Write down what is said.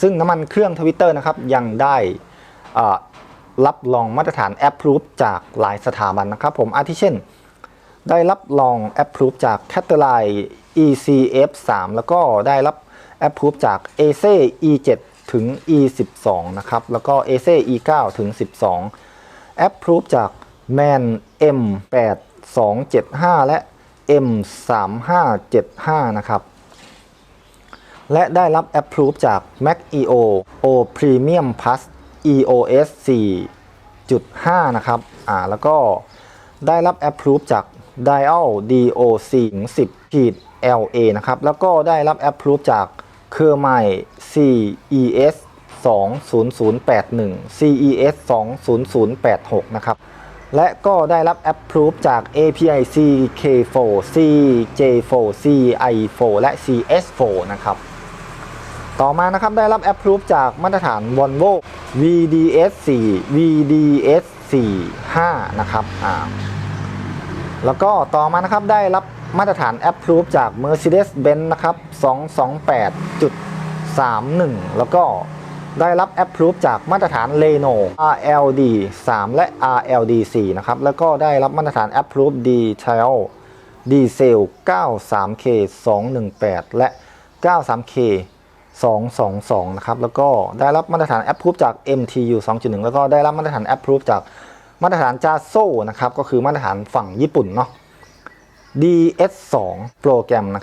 ซึ่งน้ำมันเครื่องทวิตเตอร์นะครับยังได้รับรองมาตรฐาน Approve จากหลายสถาบันนะครับผมอาทิเช่น ได้รับรอง Approve จาก c a t e l i ECF 3แล้วก็ได้รับ Approve จาก ACE E7 ถึง E12 นะครับแล้วก็ ACE E9 ถึง 12 Approve จาก MAN M8275 และ M3575 นะครับ และได้รับ Approve จาก Mac EO O Premium Plus EOS 4.5 นะครับอ่าแล้วก็ได้รับ Approve จาก Dial DOC 10ขีด LA นะครับ แล้วก็ได้รับ Approve จาก k e r m i CES 20081 CES 20086 นะครับ และก็ได้รับ Approve จาก API CK4 CJ4 CI4 และ CS4 นะครับ ต่อมานะครับได้รับ Approve จากมาตรฐาน Volvo VDS 4 VDS 45นะครับอ่าแล้วก็ต่อมานะครับได้รับมาตรฐาน Approve จาก Mercedes-Benz นะครับ 228.31 แล้วก็ได้รับ Approve จากมาตรฐาน Renault RLD 3 และ RLD 4 นะครับ แล้วก็ได้รับมาตรฐาน Approve Detail Diesel 93K 218 และ 93K 222 นะครับ แล้วก็ได้รับมาตรฐาน Approve จาก MTU 2.1 แล้วก็ได้รับมาตรฐาน Approve จากมาตรฐาน JASO นะครับ ก็คือมาตรฐานฝั่งญี่ปุ่นเนาะ DS2 โปรแกรมนะครับ